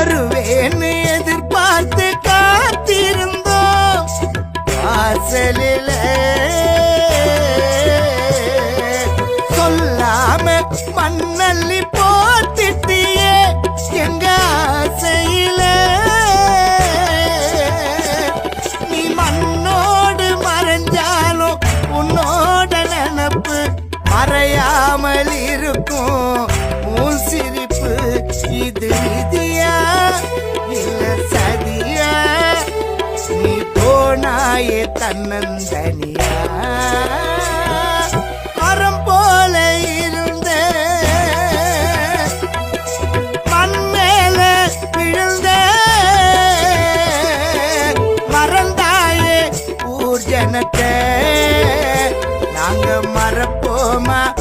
வருவேன்னு எதிர்பார்த்து காத்திருந்தோம். வாசலில சொல்லாம மண்ணல்லி போத்திட்டியே எங்க ஆசையில. நீ மண்ணோடு மறைஞ்சாலும் உன்னோட நினப்பு மறையாமல் இருக்கும். போனாயே தன்னந்தனியா? மரம் போல இருந்த. மண் மேல விழுந்த. மறந்தாயே ஊர்ஜனத்தை. நாங்க மறப்போமா?